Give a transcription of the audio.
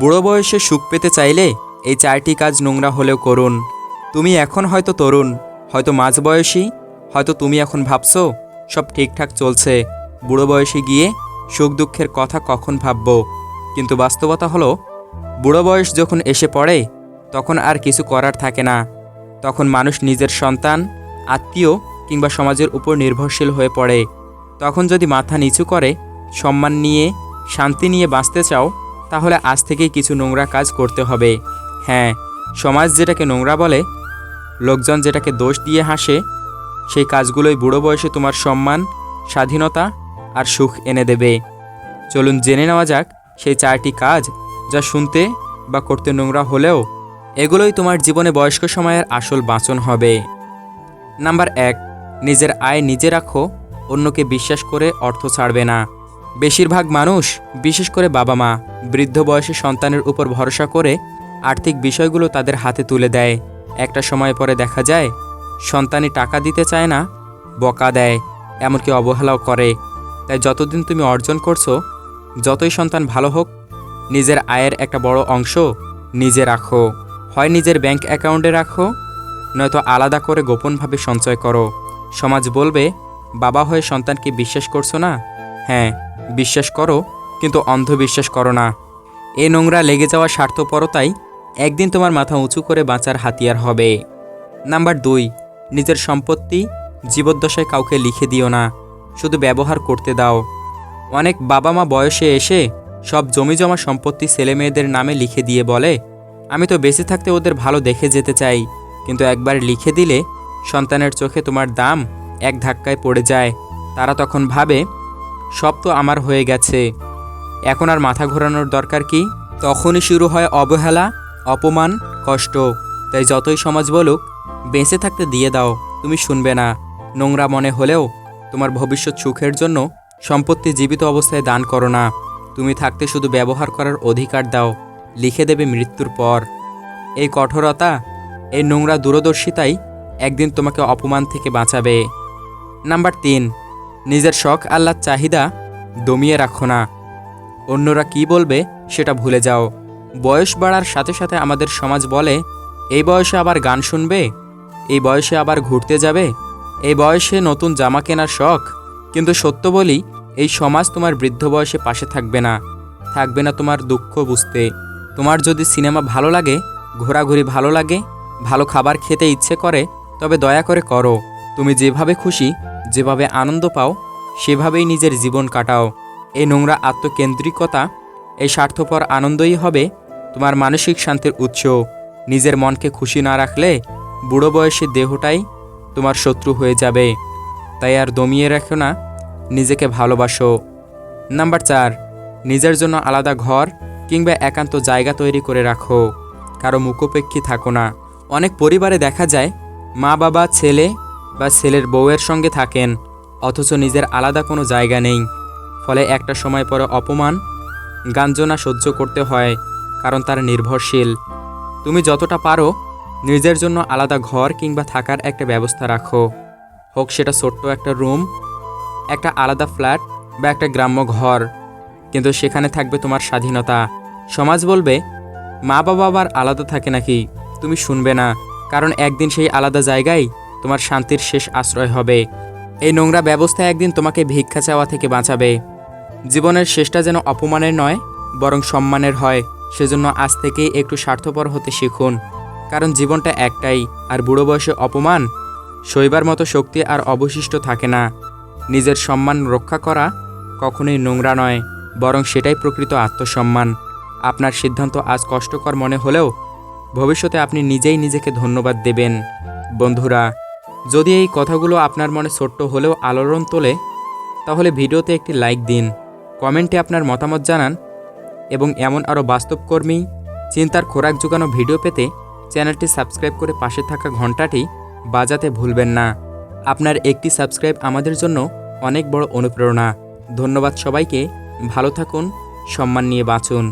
বুড়ো বয়সে সুখ পেতে চাইলে এই চারটি কাজ নোংরা হলেও করুন। তুমি এখন হয়তো তরুণ, হয়তো মাঝ বয়সী, হয়তো তুমি এখন ভাবছ, সব ঠিকঠাক চলছে। বুড়ো বয়সে গিয়ে সুখ দুঃখের কথা কখন ভাববো? কিন্তু বাস্তবতা হলো, বুড়ো বয়স যখন এসে পড়ে, তখন আর কিছু করার থাকে না। তখন মানুষ নিজের সন্তান, আত্মীয় কিংবা সমাজের উপর নির্ভরশীল হয়ে পড়ে। তখন যদি মাথা নিচু করে, সম্মান নিয়ে, শান্তি নিয়ে বাঁচতে চাও তাহলে আজ থেকেই কিছু নোংরা কাজ করতে হবে। হ্যাঁ সমাজ যেটাকে নোংরা বলে, লোকজন যেটাকে দোষ দিয়ে হাসে, সেই কাজগুলোই বুড়ো বয়সে তোমার সম্মান, স্বাধীনতা আর সুখ এনে দেবে। চলুন জেনে নেওয়া যাক, সেই চারটি কাজ যা শুনতে বা করতে নোংরা হলেও, এগুলোই তোমার জীবনে বয়স্ক সময়ের আসল বাঁচন হবে। নাম্বার এক, নিজের আয় নিজে রাখো, অন্যকে বিশ্বাস করে অর্থ ছাড়বে না। বেশিরভাগ মানুষ, বিশেষ করে বাবা মা, বৃদ্ধ বয়সী সন্তানের উপর ভরসা করে আর্থিক বিষয়গুলো তাদের হাতে তুলে দেয়। একটা সময় পরে দেখা যায়, সন্তানই টাকা দিতে চায় না, বকা দেয়, এমনকি অবহেলাও করে। তাই যতদিন তুমি অর্জন করছ, যতই সন্তান ভালো হোক, নিজের আয়ের একটা বড় অংশ নিজে রাখো। হয় নিজের ব্যাংক অ্যাকাউন্টে রাখো, নয়তো আলাদা করে গোপনভাবে সঞ্চয় করো। সমাজ বলবে, বাবা হয়ে সন্তানকে বিশ্বাস করছ না? হ্যাঁ বিশ্বাস করো, কিন্তু অন্ধবিশ্বাস করো না। এ নোংরা লেগে যাওয়া স্বার্থপরতাই একদিন তোমার মাথা উঁচু করে বাঁচার হাতিয়ার হবে। নাম্বার দুই, নিজের সম্পত্তি জীবদ্দশায় কাউকে লিখে দিও না, শুধু ব্যবহার করতে দাও। অনেক বাবা মা বয়সে এসে সব জমি জমা সম্পত্তি ছেলে মেয়েদের নামে লিখে দিয়ে বলে, আমি তো বেঁচে থাকতে ওদের ভালো দেখে যেতে চাই, কিন্তু একবার লিখে দিলে সন্তানের চোখে তোমার দাম এক ধাক্কায় পড়ে যায়। তারা তখন ভাবে সব তো আমার হয়ে গেছে। এখন আর মাথা ঘোরানোর দরকার কি? তখনই শুরু হয় অবহেলা, অপমান, কষ্ট। তাই যতই সমাজ বলুক, বেঁচে থাকতে দিয়ে দাও, তুমি শুনবে না। নোংরা মনে হলেও তোমার ভবিষ্যৎ সুখের জন্য সম্পত্তি জীবিত অবস্থায় দান করো না। তুমি থাকতে শুধু ব্যবহার করার অধিকার দাও, লিখে দেবে মৃত্যুর পর। এই কঠোরতা, এই নোংরা দূরদর্শিতাই একদিন তোমাকে অপমান থেকে বাঁচাবে। নাম্বার তিন নিজের শখ আল্লাহ চাহিদা দমিয়ে রাখো না। অন্যরা কি বলবে সেটা ভুলে যাও। বয়স বাড়ার সাথে সাথে আমাদের সমাজ বলে, এই বয়সে আবার গান শুনবে? এই বয়সে আবার ঘুরতে যাবে? এই বয়সে নতুন জামা কেনার শখ? কিন্তু সত্য বলি, এই সমাজ তোমার বৃদ্ধ বয়সে পাশে থাকবে না। থাকবে না তোমার দুঃখ বুঝতে। তোমার যদি সিনেমা ভালো লাগে, ঘোরাঘুরি ভালো লাগে, ভালো খাবার খেতে ইচ্ছে করে, তবে দয়া করে করো। তুমি যেভাবে খুশি যেভাবে আনন্দ পাও, সেভাবেই নিজের জীবন কাটাও। এই নোংরা আত্মকেন্দ্রিকতা এই স্বার্থপর আনন্দই হবে তোমার মানসিক শান্তির উৎস। নিজের মনকে খুশি না রাখলে বুড়ো বয়সী দেহটাই তোমার শত্রু হয়ে যাবে। তাই আর দমিয়ে রাখো না, নিজেকে ভালোবাসো। নাম্বার চার, নিজের জন্য আলাদা ঘর কিংবা একান্ত জায়গা তৈরি করে রাখো। কারও মুখোপেক্ষী থাকো না। অনেক পরিবারে দেখা যায় মা বাবা ছেলে বা ছেলের বউয়ের সঙ্গে থাকেন, অথচ নিজের আলাদা কোনো জায়গা নেই। ফলে একটা সময় পরে অপমান, গাঞ্জনা সহ্য করতে হয়, কারণ তার নির্ভরশীল। তুমি যতটা পারো, নিজের জন্য আলাদা ঘর কিংবা থাকার একটা ব্যবস্থা রাখো। হোক সেটা ছোট্ট একটা রুম, একটা আলাদা ফ্ল্যাট বা একটা গ্রাম্য ঘর, কিন্তু সেখানে থাকবে তোমার স্বাধীনতা। সমাজ বলবে মা বাবা আবার আলাদা থাকে নাকি? তুমি শুনবে না, কারণ একদিন সেই আলাদা জায়গায় তোমার শান্তির শেষ আশ্রয় হবে। এই নোংরা ব্যবস্থা একদিন তোমাকে ভিক্ষা চাওয়া থেকে বাঁচাবে। জীবনের শেষটা যেন অপমানের নয়, বরং সম্মানের হয়। সেজন্য আজ থেকেই একটু স্বার্থপর হতে শিখুন। কারণ জীবনটা একটাই, আর বুড়ো বয়সে অপমান? সইবার মতো শক্তি আর অবশিষ্ট থাকে না। নিজের সম্মান রক্ষা করা কখনোই নোংরা নয়, বরং সেটাই প্রকৃত আত্মসম্মান। আপনার সিদ্ধান্ত আজ কষ্টকর মনে হলেও ভবিষ্যতে আপনি নিজেই নিজেকে ধন্যবাদ দেবেন। বন্ধুরা যদি এই কথাগুলো আপনার মনে ছোট্ট হলেও আলোড়ন তোলে, তাহলে ভিডিওতে একটি লাইক দিন, কমেন্টে আপনার মতামত জানান, এবং এমন আরও বাস্তবকর্মী, চিন্তার খোরাক যোগানো ভিডিও পেতে চ্যানেলটি সাবস্ক্রাইব করে পাশে থাকা ঘন্টাটি বাজাতে ভুলবেন না। আপনার একটি সাবস্ক্রাইব আমাদের জন্য অনেক বড় অনুপ্রেরণা। ধন্যবাদ সবাইকে, ভালো থাকুন, সম্মান নিয়ে বাঁচুন।